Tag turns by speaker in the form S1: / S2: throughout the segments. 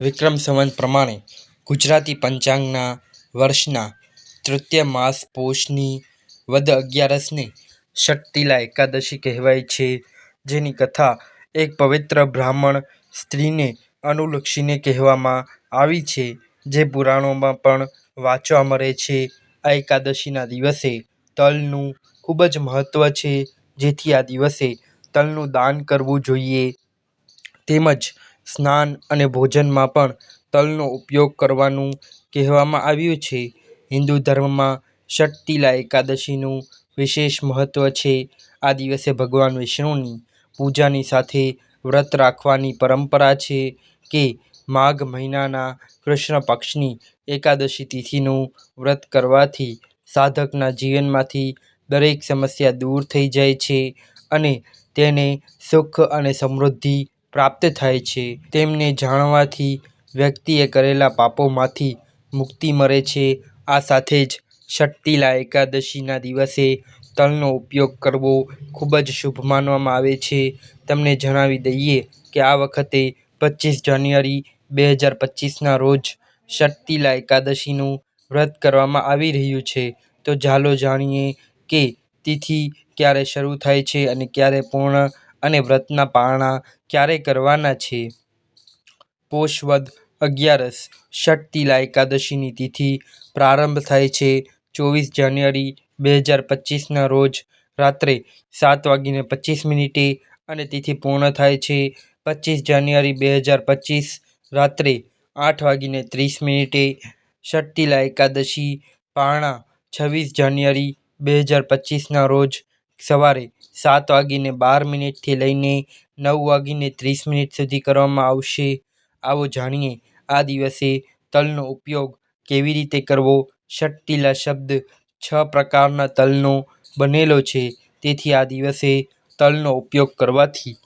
S1: વિક્રમ સંવત પ્રમાણે ગુજરાતી પંચાંગના વર્ષના તૃતીય માસ પોષની વદ અગિયારસને શક્તિલા એકાદશી કહેવાય છે. જેની કથા એક પવિત્ર બ્રાહ્મણ સ્ત્રીને અનુલક્ષીને કહેવામાં આવી છે, જે પુરાણોમાં પણ વાંચવા મળે છે. આ એકાદશીના દિવસે તલનું ખૂબ જ મહત્ત્વ છે, જેથી આ દિવસે તલનું દાન કરવું જોઈએ તેમજ સ્નાન અને ભોજનમાં પણ તલનો ઉપયોગ કરવાનું કહેવામાં આવ્યું છે. હિન્દુ ધર્મમાં ષટતિલા એકાદશીનું વિશેષ મહત્ત્વ છે. આ દિવસે ભગવાન વિષ્ણુની પૂજાની સાથે વ્રત રાખવાની પરંપરા છે કે માઘ મહિનાના કૃષ્ણ પક્ષની એકાદશી તિથિનું વ્રત કરવાથી સાધકના જીવનમાંથી દરેક સમસ્યા દૂર થઈ જાય છે અને તેને સુખ અને સમૃદ્ધિ પ્રાપ્ત થાય છે. તેમને જાણવાથી વ્યક્તિએ કરેલા પાપોમાંથી મુક્તિ મળે છે. આ સાથે જ ષટતિલા એકાદશીના દિવસે તલનો ઉપયોગ કરવો ખૂબ જ શુભ માનવામાં આવે છે. તમને જણાવી દઈએ કે આ વખતે પચ્ચીસ જાન્યુઆરી બે હજાર પચીસના રોજ ષટતિલા એકાદશીનું વ્રત કરવામાં આવી રહ્યું છે. તો ચાલો જાણીએ કે તિથિ ક્યારે શરૂ થાય છે અને ક્યારે પૂર્ણ અને વ્રતના પારણા ક્યારે કરવાના છે. પોષ વદ અગિયારસ ષટતિલા એકાદશીની તિથિ પ્રારંભ થાય છે ચોવીસ જાન્યુઆરી બે હજાર પચ્ચીસના રોજ રાત્રે સાત વાગીને પચ્ચીસ મિનિટે અને તિથિ પૂર્ણ થાય છે પચીસ જાન્યુઆરી બે હજાર પચ્ચીસ રાત્રે આઠ વાગીને ત્રીસ મિનિટે. ષટતિલા એકાદશી પારણા છવ્વીસ જાન્યુઆરી બે હજાર પચીસના રોજ સવારે સાત વાગીને બાર મિનિટથી લઈને નવ વાગીને ત્રીસ મિનિટ સુધી કરવામાં આવશે. આવો જાણીએ આ દિવસે તલનો ઉપયોગ કેવી રીતે કરવો ષટતિલા શબ્દ છ પ્રકારના તલનો બનેલો છે તેથી આ દિવસે તલનો ઉપયોગ કરવાથી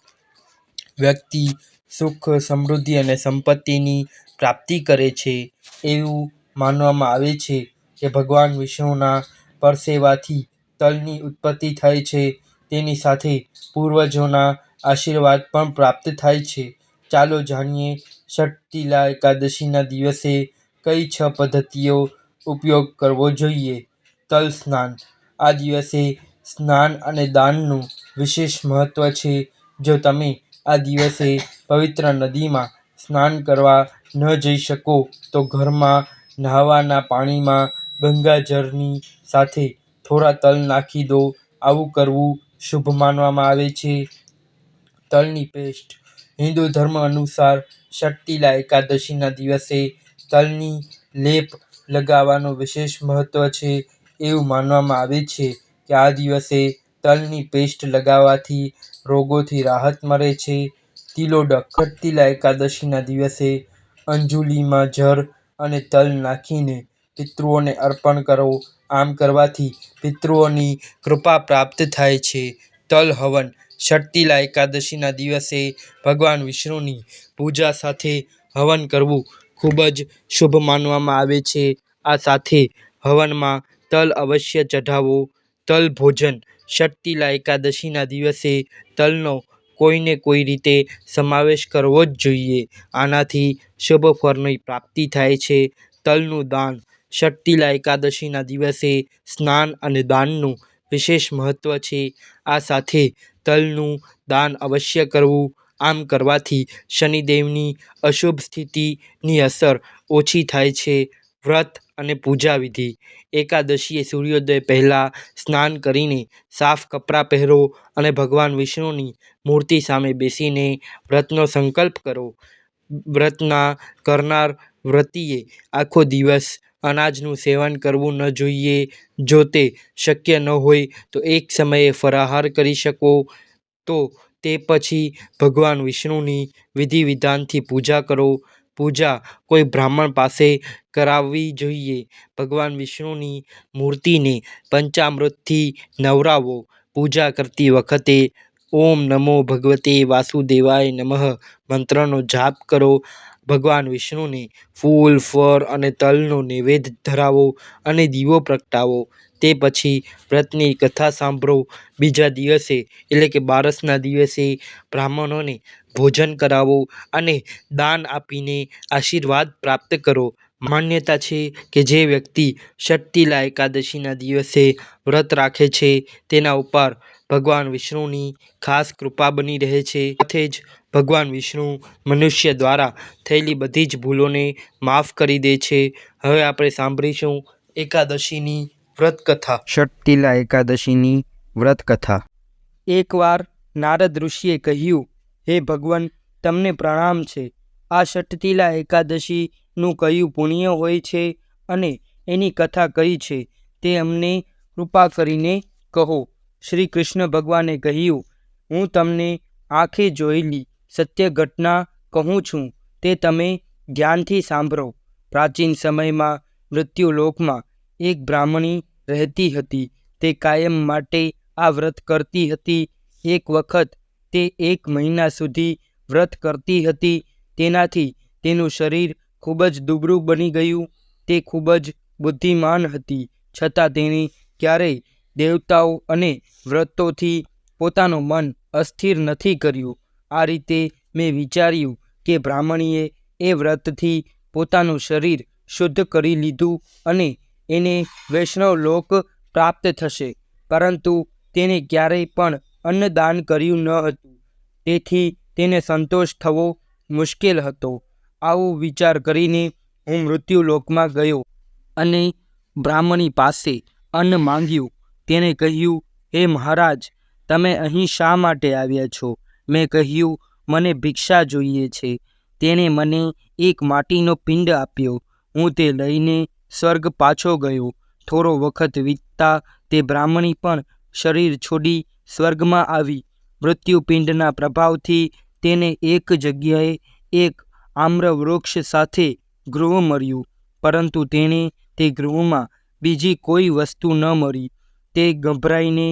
S1: વ્યક્તિ સુખ, સમૃદ્ધિ અને સંપત્તિની પ્રાપ્તિ કરે છે. એવું માનવામાં આવે છે કે ભગવાન વિષ્ણુના પરસેવાથી તલની ઉત્પત્તિ થાય છે તેની સાથે પૂર્વજોના આશીર્વાદ પણ પ્રાપ્ત થાય છે. ચાલો જાણીએ ષટતિલા એકાદશીના દિવસે કઈ છ પદ્ધતિઓ ઉપયોગ કરવો જોઈએ. તલ સ્નાન: આ દિવસે સ્નાન અને દાનનું વિશેષ મહત્વ છે. જો તમે આ દિવસે પવિત્ર નદીમાં સ્નાન કરવા ન જઈ શકો, તો ઘરમાં નહાવાના પાણીમાં ગંગાજળની સાથે થોડા તલ નાખી દો આવું કરવું શુભ માનવામાં આવે છે. તલની પેસ્ટ: હિન્દુ ધર્મ અનુસાર શક્તિલા એકાદશીના દિવસે તલની લેપ લગાવવાનું વિશેષ મહત્વ છે. એવું માનવામાં આવે છે કે આ દિવસે તલની પેસ્ટ લગાવવાથી રોગોથી રાહત મળે છે. તિલોડક: શક્તિલા એકાદશીના દિવસે અંજુલીમાં જળ અને તલ નાખીને પિતૃઓને અર્પણ કરો આમ કરવાથી પિતૃઓની કૃપા પ્રાપ્ત થાય છે. તલ હવન: ષટતિલા એકાદશીના દિવસે ભગવાન વિષ્ણુની પૂજા સાથે હવન કરવું ખૂબ જ શુભ માનવામાં આવે છે. આ સાથે હવનમાં તલ અવશ્ય ચઢાવો. તલ ભોજન: ષટતિલા એકાદશીના દિવસે તલનો કોઈને કોઈ રીતે સમાવેશ કરવો જ જોઈએ. આનાથી શુભ ફળની પ્રાપ્તિ થાય છે. તલનું દાન: ષટતિલા એકાદશીના દિવસે સ્નાન અને દાનનું વિશેષ મહત્ત્વ છે. આ સાથે તલનું દાન અવશ્ય કરવું. આમ કરવાથી શનિદેવની અશુભ સ્થિતિની અસર ઓછી થાય છે. વ્રત અને પૂજા વિધિ: એકાદશીએ સૂર્યોદય પહેલાં સ્નાન કરીને સાફ કપડાં પહેરો અને ભગવાન વિષ્ણુની મૂર્તિ સામે બેસીને વ્રતનો સંકલ્પ કરો. વ્રત કરનાર વ્રતીએ આખો દિવસ અનાજનું સેવન કરવું ન જોઈએ. જો તે શક્ય ન હોય તો એક સમયે ફરાહાર કરી શકો તો તે પછી ભગવાન વિષ્ણુની વિધિ વિધાનથી પૂજા કરો. પૂજા કોઈ બ્રાહ્મણ પાસે કરાવવી જોઈએ. ભગવાન વિષ્ણુની મૂર્તિને પંચામૃતથી નવરાવો. પૂજા કરતી વખતે ઓમ નમો ભગવતે વાસુદેવાય નમઃ મંત્રનો જાપ કરો. ભગવાન વિષ્ણુને ફૂલ, ફળ અને તલનો નૈવેદ્ય ધરાવો અને દીવો પ્રગટાવો. તે પછી વ્રતની કથા સાંભળો. બીજા દિવસે એટલે કે બારસના દિવસે બ્રાહ્મણોને ભોજન કરાવો અને દાન આપીને આશીર્વાદ પ્રાપ્ત કરો માન્યતા છે કે જે વ્યક્તિ ષઠ્ઠીલા એકાદશીના દિવસે વ્રત રાખે છે તેના ઉપર ભગવાન વિષ્ણુની ખાસ કૃપા બની રહે છે. સાથે જ ભગવાન વિષ્ણુ મનુષ્ય દ્વારા થયેલી બધી જ ભૂલોને માફ કરી દે છે. હવે આપણે સાંભળીશું એકાદશીની વ્રત કથા ષઠ્ઠીલા એકાદશીની વ્રત કથા એકવાર નારદ ઋષિએ કહ્યું હે ભગવાન તમને પ્રણામ છે. આ ષઠ્ઠીલા એકાદશીનું કયું પુણ્ય હોય છે અને એની કથા કઈ છે તે અમને કૃપા કરીને કહો. શ્રી કૃષ્ણ ભગવાને કહ્યું, હું તમને આંખે જોયેલી સત્ય ઘટના કહું છું, તે તમે ધ્યાનથી સાંભળો. પ્રાચીન સમયમાં મૃત્યુલોકમાં એક બ્રાહ્મણી રહેતી હતી, તે કાયમ માટે આ વ્રત કરતી હતી. એક વખત તે એક મહિના સુધી વ્રત કરતી હતી, તેનાથી તેનું શરીર ખૂબ જ દુબળું બની ગયું. તે ખૂબ જ બુદ્ધિમાન હતી. છતાં તેણે ક્યારેય દેવતાઓ અને વ્રતોથી પોતાનું મન અસ્થિર નથી કર્યું. આ રીતે મેં વિચાર્યું કે બ્રાહ્મણીએ એ વ્રતથી પોતાનું શરીર શુદ્ધ કરી લીધું અને એને વૈષ્ણવ લોક પ્રાપ્ત થશે. પરંતુ તેણે ક્યારેય પણ અન્નદાન કર્યું ન હતું. તેથી તેને સંતોષ થવો મુશ્કેલ હતો. આવો વિચાર કરીને હું મૃત્યુલોકમાં ગયો અને બ્રાહ્મણી પાસે અન્ન માંગ્યું. તેણે કહ્યું, હે મહારાજ, તમે અહીં શા માટે આવ્યા છો? મેં કહ્યું, મને ભિક્ષા જોઈએ છે. તેણે મને એક માટીનો પિંડ આપ્યો. હું તે લઈને સ્વર્ગ પાછો ગયો. થોડો વખત વીતતા તે બ્રાહ્મણી પણ શરીર છોડી સ્વર્ગમાં આવી. મૃત્યુપિંડના પ્રભાવથી તેને એક જગ્યાએ એક આમ્ર વૃક્ષ સાથે ગૃહ મળ્યું પરંતુ તેણે તે ગૃહમાં બીજી કોઈ વસ્તુ ન મળી. તે ગભરાઈને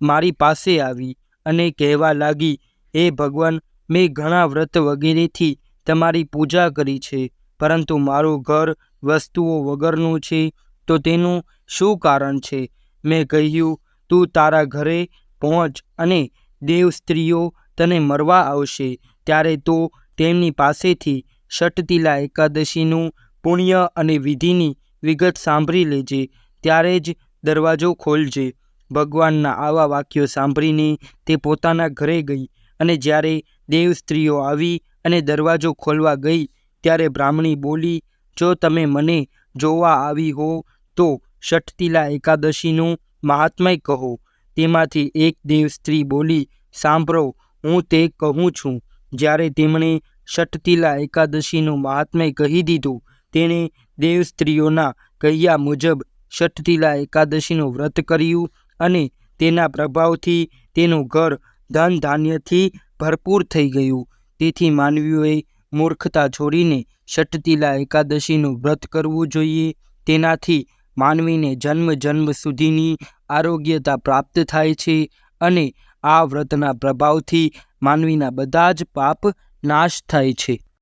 S1: મારી પાસે આવી અને કહેવા લાગી, હે ભગવાન, મેં ઘણા વ્રત વગેરેથી તમારી પૂજા કરી છે, પરંતુ મારું ઘર વસ્તુઓ વગરનું છે, તો તેનું શું કારણ છે મેં કહ્યું, તું તારા ઘરે પહોંચ અને દેવ સ્ત્રીઓ તને મરવા આવશે, ત્યારે તો તેમની પાસેથી ષઠતીલા એકાદશીનું પુણ્ય અને વિધિની વિગત સાંભળી લેજે, ત્યારે જ દરવાજો ખોલજે. ભગવાનના આવા વાક્યો સાંભળીને તે પોતાના ઘરે ગઈ અને જ્યારે દેવ સ્ત્રીઓ આવી અને દરવાજો ખોલવા ગઈ, ત્યારે બ્રાહ્મણી બોલી, જો તમે મને જોવા આવી હો, તો ષઠતીલા એકાદશીનું મહાત્મય કહો. તેમાંથી એક દેવ સ્ત્રી બોલી, સાંભળો, હું તે કહું છું. જ્યારે તેમણે ષઠતિલા એકાદશીનું મહાત્મય કહી દીધું, તેણે દેવ સ્ત્રીઓના કહ્યા મુજબ ષઠતિલા એકાદશીનું વ્રત કર્યું અને તેના પ્રભાવથી તેનું ઘર ધન ધાન્યથી ભરપૂર થઈ ગયું. તેથી માનવીઓએ મૂર્ખતા છોડીને ષઠતિલા એકાદશીનું વ્રત કરવું જોઈએ. તેનાથી માનવીને જન્મ જન્મ સુધીની આરોગ્યતા પ્રાપ્ત થાય છે અને આ વ્રતના પ્રભાવથી માનવીના બધા જ પાપ નાશ થાય છે.